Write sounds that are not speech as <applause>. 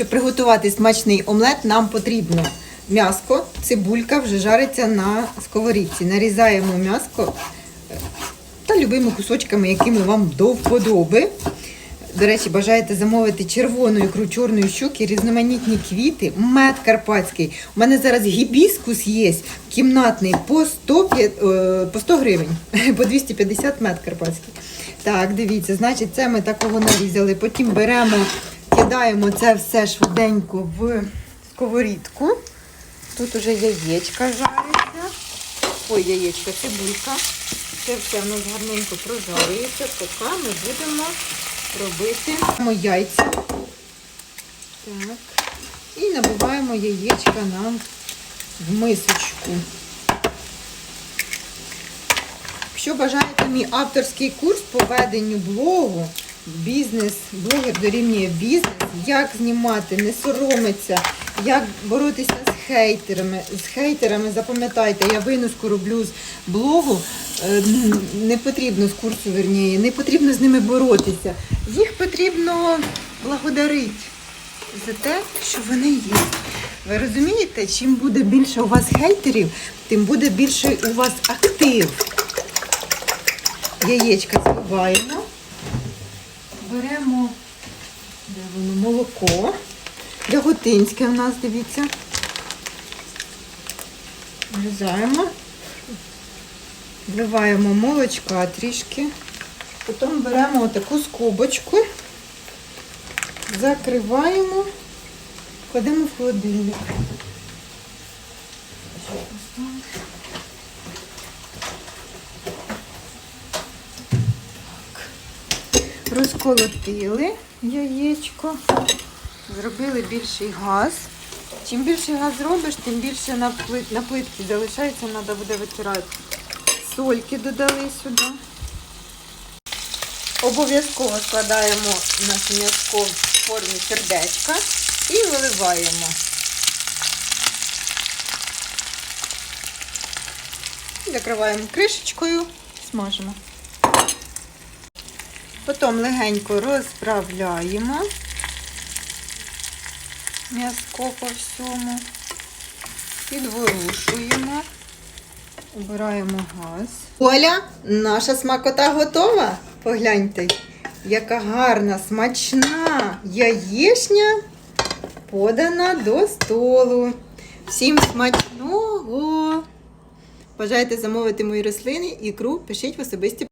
Щоб приготувати смачний омлет, нам потрібно м'яско, цибулька вже жариться на сковорідці. Нарізаємо м'яско е, та любими кусочками, якими вам до вподоби. До речі, бажаєте замовити червону ікру чорної щуки, різноманітні квіти, мед карпатський. У мене зараз гібіскус є кімнатний по 100, п'я- е, по 100 гривень, <laughs> по 250 мед карпатський. Так, дивіться, значить, це ми такого нарізали. Потім беремо, кидаємо це все швиденько в сковорідку. Тут уже яєчка жаряться. Ой, яєчка, цибулька. Це все в нас гарненько прожарюється, поки ми будемо робити яйця. Так. І набиваємо яєчка нам в мисочку. Якщо бажаєте мій авторський курс по веденню блогу, бізнес, блогер дорівнює бізнес, як знімати, не соромиться, як боротися з хейтерами. З хейтерами, запам'ятайте, я виноску роблю з блогу, е, не потрібно з курсу, верніє, не потрібно з ними боротися. Їх потрібно благодарити за те, що вони є. Ви розумієте, чим буде більше у вас хейтерів, тим буде більше у вас актив. Яєчка збиваємо. Беремо де воно, молоко. Яготинське у нас, дивіться. Врізаємо. Вливаємо молочка трішки. Потім беремо отаку скобочку, закриваємо, кладемо в холодильник. Розколотили яєчко, зробили більший газ. Чим більший газ зробиш, тим більше на, плит, на плитці залишається, треба буде витирати. Сольки додали сюди. Обов'язково складаємо наше м'язко в формі сердечка і виливаємо. Закриваємо кришечкою, смажимо. Потім легенько розправляємо м'язко по всьому, підворушуємо, убираємо газ. Оля, наша смакота готова. Погляньте, яка гарна, смачна яєшня подана до столу. Всім смачного! Бажаєте замовити мої рослини, ікру, пишіть в особисті